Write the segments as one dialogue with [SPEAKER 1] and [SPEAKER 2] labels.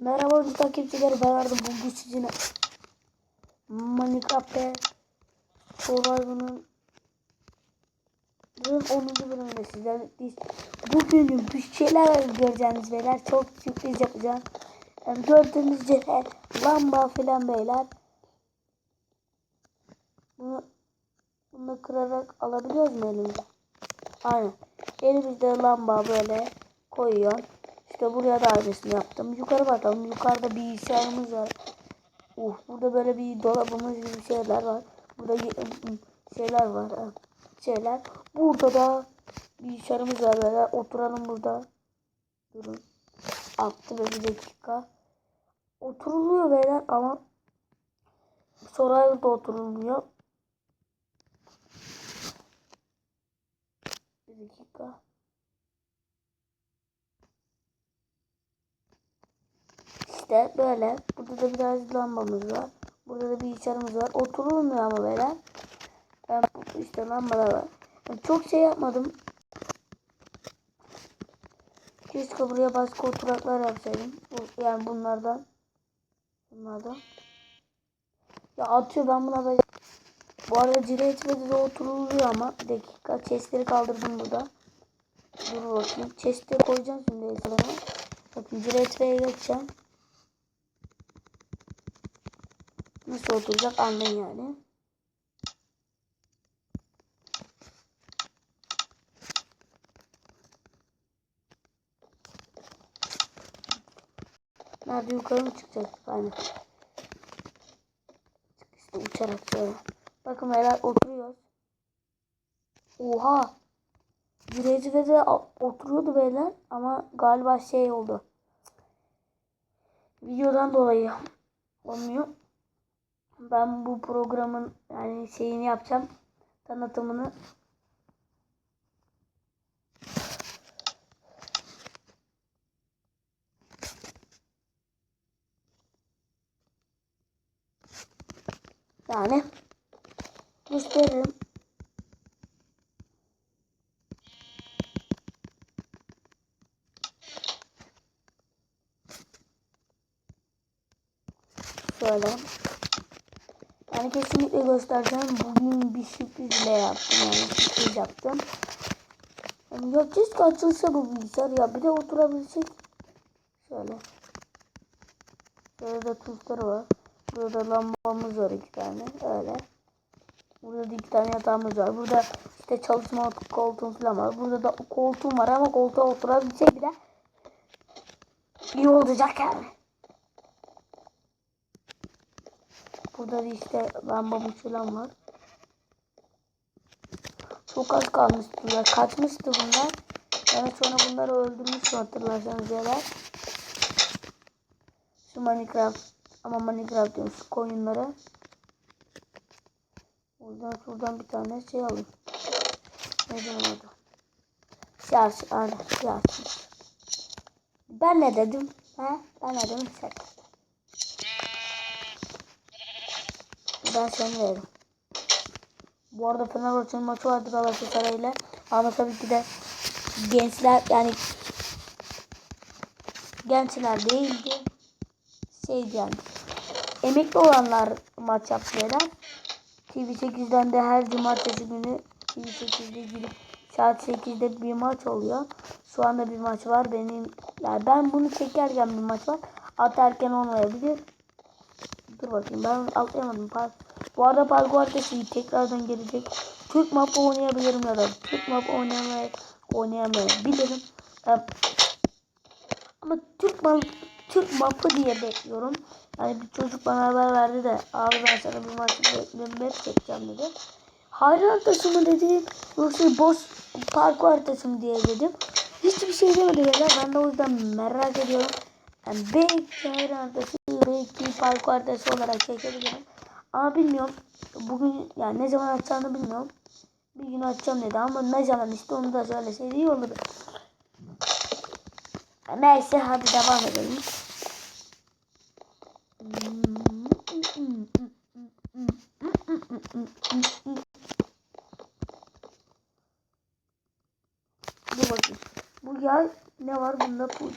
[SPEAKER 1] Merhaba oyuncu takipçileri ben Arda bugün sizinle Minecraft'te Survivor'ın 10. bölümünde sizlerleyiz. Bugün bir şeyler göreceğiniz beyler çok sürpriz yapacağım. Yani gördüğünüz üzere lamba filan beyler. Bunu, bunu kırarak alabiliyoruz mu elimize? Aynen. Elimizde lamba böyle koyuyor. İşte buraya da aynısını yaptım. Yukarı bakalım. Yukarıda bir bilgisayarımız var. Uh, burada böyle bir dolabımız gibi şeyler var. Burada şeyler var. Şeyler. Burada da bilgisayarımız var böyle. Oturalım burada. Durun. Attı ve bir dakika. Oturuluyor beyler ama sonra da oturulmuyor. Bir dakika. İşte böyle. Burada da biraz lambamız var. Burada da bilgisayarımız var. Oturulmuyor ama böyle. Ben işte lambalar var. Yani çok şey yapmadım. Keşke buraya başka oturaklar yapsaydım. Yani bunlardan. Bunlardan. Ya atıyor ben buna böyle. Bu arada Ciretme'de de oturuluyor ama. Bir dakika. Chestleri kaldırdım burada. Dur bakayım. Chest'e koyacağım şimdi ekrana. Bakın Ciretme'ye geçeceğim. Nasıl oturacak anlayın yani. Nerede yukarı mı çıkacak? Aynen. İşte uçarak şöyle. Bakın beyler oturuyoruz. Oha. Cüreci de oturuyordu beyler ama galiba şey oldu. Videodan dolayı olmuyor. Ben bu programın yani şeyini yapacağım. Tanıtımını. Yani gösteririm. Şöyle. Yani kesinlikle göstereceğim. Bugün bir sürprizle yaptım yani sürpriz yaptım. Yani ya keşke açılsa bu bilgisayar ya bir de oturabilecek. Şöyle. Şöyle de tuşları var. Burada lambamız var iki tane. Öyle. Burada da iki tane yatağımız var. Burada işte çalışma koltuğum falan var. Burada da koltuğum var ama koltuğa oturabilecek bir de iyi olacak yani. Burada da işte lambamız falan var. Çok az kalmıştı ya. Kaçmıştı bunlar. Yani sonra bunları öldürmüştüm hatırlarsanız yerler. Şu Minecraft ama Minecraft diyorum şu koyunları. Buradan şuradan bir tane şey alayım. Ne dedim adı? Şarj, aynen şarj. Ben ne dedim? Ha? Ben ne dedim? Sen. Ben seni veririm. Bu arada Fenerbahçe'nin maçı vardı Galatasaray ile. Ama tabii ki de gençler yani gençler değildi. Şeydi yani. Emekli olanlar maç yaptılar. TV8'den de her cumartesi günü TV8'de girip saat 8'de bir maç oluyor. Şu anda bir maç var. Benim yani ben bunu çekerken bir maç var. Atarken olmayabilir. Dur bakayım ben atlayamadım. Par Bu arada parkur haritası tekrardan gelecek. Türk map oynayabilirim ya da Türk map oynamaya oynayamayabilirim. Ama Türk map Türk mapı diye bekliyorum. Yani bir çocuk bana haber verdi de abi ben sana bir maç bekliyorum map çekeceğim dedi. Hayır haritası mı dedi yoksa boss parkur haritası diye dedim. Hiçbir şey demedi beyler. Ben de o yüzden merak ediyorum. Yani belki hayır haritası belki parkur haritası olarak çekebilirim. Ama bilmiyorum. Bugün yani ne zaman açacağını bilmiyorum. Bir gün açacağım dedi ama ne zaman işte onu da söyleseydi iyi olurdu. Neyse hadi devam edelim. Dur bakayım. Bu yay ne var bunda? Bu, bu,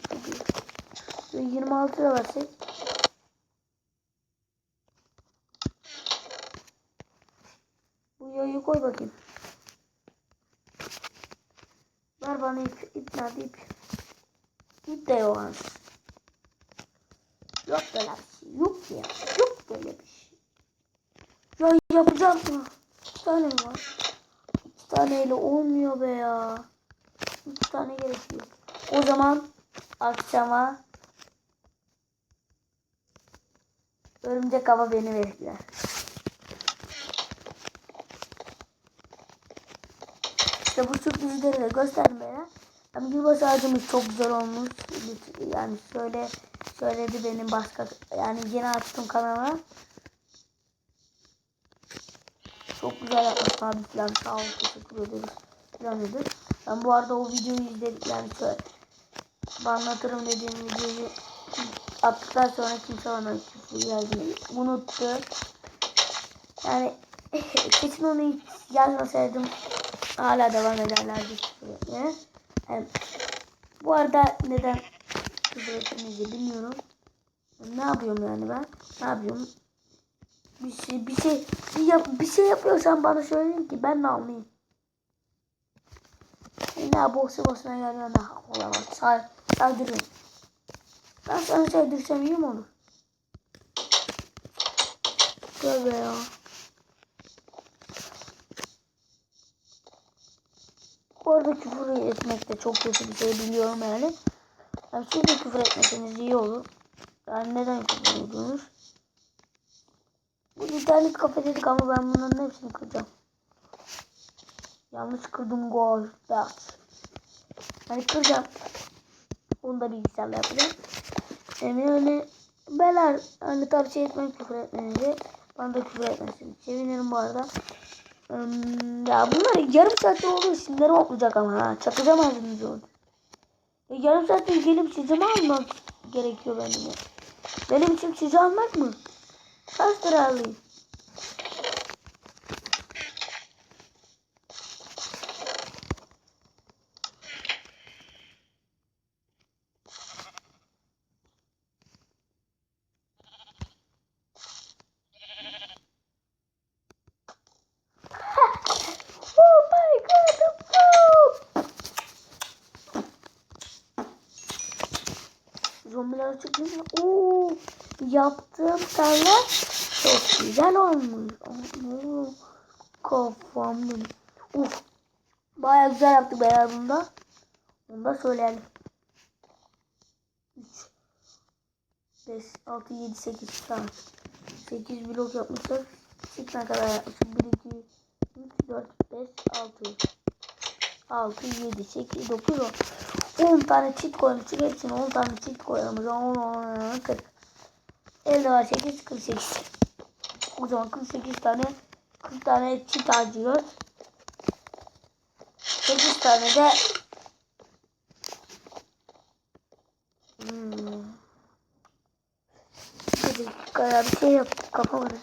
[SPEAKER 1] Ve 26 da versek. Bu yayı koy bakayım. Ver bana ip. İp nerede ip? İp de yok az. Yok böyle bir şey. Yok ya. Yok böyle bir şey. Ya yapacağım mı? İki tane mi var? İki taneyle olmuyor be ya. İki tane gerekiyor. O zaman akşama örümcek hava beni bekler. İşte bu sürprizleri de göstermeye. Hem yılbaşı ağacımız çok güzel olmuş. Yani şöyle söyledi benim başka yani yeni açtım kanala. Çok güzel yapmış abi falan sağ ol teşekkür ederiz falan dedi. Ben bu arada o videoyu izledim yani şöyle anlatırım dediğim videoyu attıktan sonra kimse bana küfür yazmayı unuttu. Yani kesin onu hiç yazmasaydım hala devam ederlerdi küfür. Yani, bu arada neden küfür ettiğinizi bilmiyorum. Ne yapıyorum yani ben? Ne yapıyorum? Bir şey bir şey bir, yap, bir şey yapıyorsan bana söyleyin ki ben de anlayayım. Ne boşu boşuna ne olamaz. Say, saydırıyorum. Ben sana saydırsam iyi mi olur? Tövbe ya. Bu arada küfür etmek de çok kötü bir şey biliyorum yani. Yani de küfür etmeseniz iyi olur. Yani neden küfür ediyorsunuz? Bu internet kafe dedik ama ben bunların hepsini kıracağım. Yanlış kırdım gol. Dert. Hani kıracağım. Onu da bilgisayarla yapacağım. Yani öyle beler hani tavsiye etmem küfür etmenizi. Bana da küfür etmesini. Sevinirim bu arada. Hmm, ya bunlar yarım saatte oluyor. Sinirlerim oklayacak ama ha. Çakacağım ağzınızı orada. Ya yarım saatte gelip size mi almak gerekiyor benim? Benim için sizi almak mı? Kaç lira alayım? Zombiler çıktı mı? Oo, yaptığım şeyler çok güzel olmuş. Oo, kafam benim. Uf. Baya güzel yaptık beyler bunda. Onu da söyleyelim. 3 5 6 7 8 tamam. 8 blok yapmışlar. Çıkana kadar yapmışız. 1 2 3 4 5 6 6 7 8 9 10 10 tane çift koymuştuk. Hepsine 10 tane çift koyalım. 10 10 40. Elde var 8 48. O zaman 48 tane 40 tane çift harcıyoruz. 8 tane de hmm. Bir şey yap kafam arası.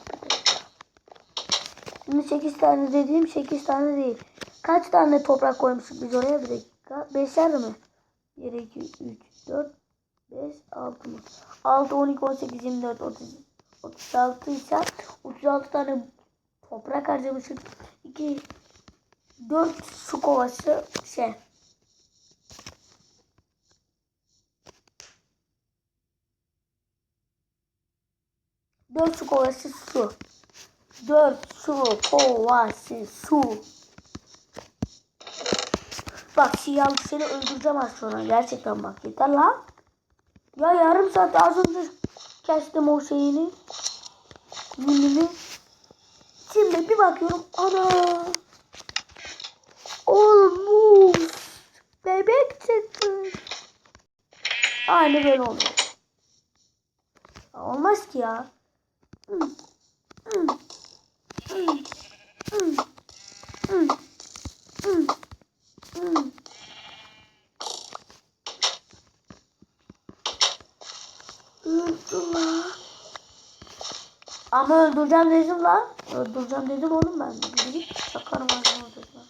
[SPEAKER 1] Şimdi 8 tane dediğim 8 tane değil. Kaç tane toprak koymuştuk biz oraya bir dakika. 5'er mi? 1, 2, 3, 4, 5, 6 mı? 6, 12, 18, 24, 30, 36 ise 36 tane toprak harcamışız. 2, 4 su kovası şey. Dört su kovası su. Dört su kovası su. Bak siyah seni öldüreceğim az sonra. Gerçekten bak yeter lan. Ya yarım saat az önce kestim o şeyini. Gününü. Şimdi bir bakıyorum. Ana. Olmuş. Bebek çıktı. Aynı böyle oluyor. Olmaz ki ya. Hmm. Hmm. Hmm. Hmm. Hmm. Hmm. Öldü lan. Ama öldüreceğim dedim lan. Öldüreceğim dedim oğlum ben. Gidip çakarım ağzına ortasına.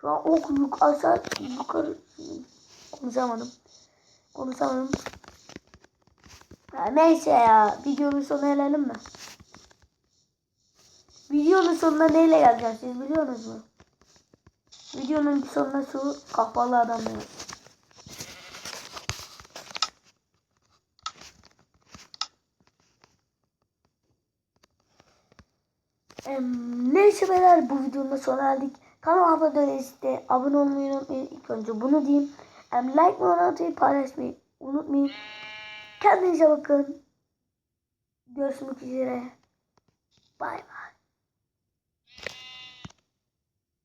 [SPEAKER 1] Şu an ok yuk aşağı yukarı konuşamadım. Konuşamadım. Ha, neyse ya. Videonun sonuna gelelim mi? Videonun sonuna neyle geleceğiz siz biliyorsunuz mu? Videonun sonuna şu kafalı adam ya. Neyse beyler bu videonun da sona geldik. Kanala abone değilseniz abone olmayı unutmayın. İlk önce bunu diyeyim. Em, like ve atmayı paylaşmayı unutmayın. Kendinize bakın. Görüşmek üzere. Bay bay.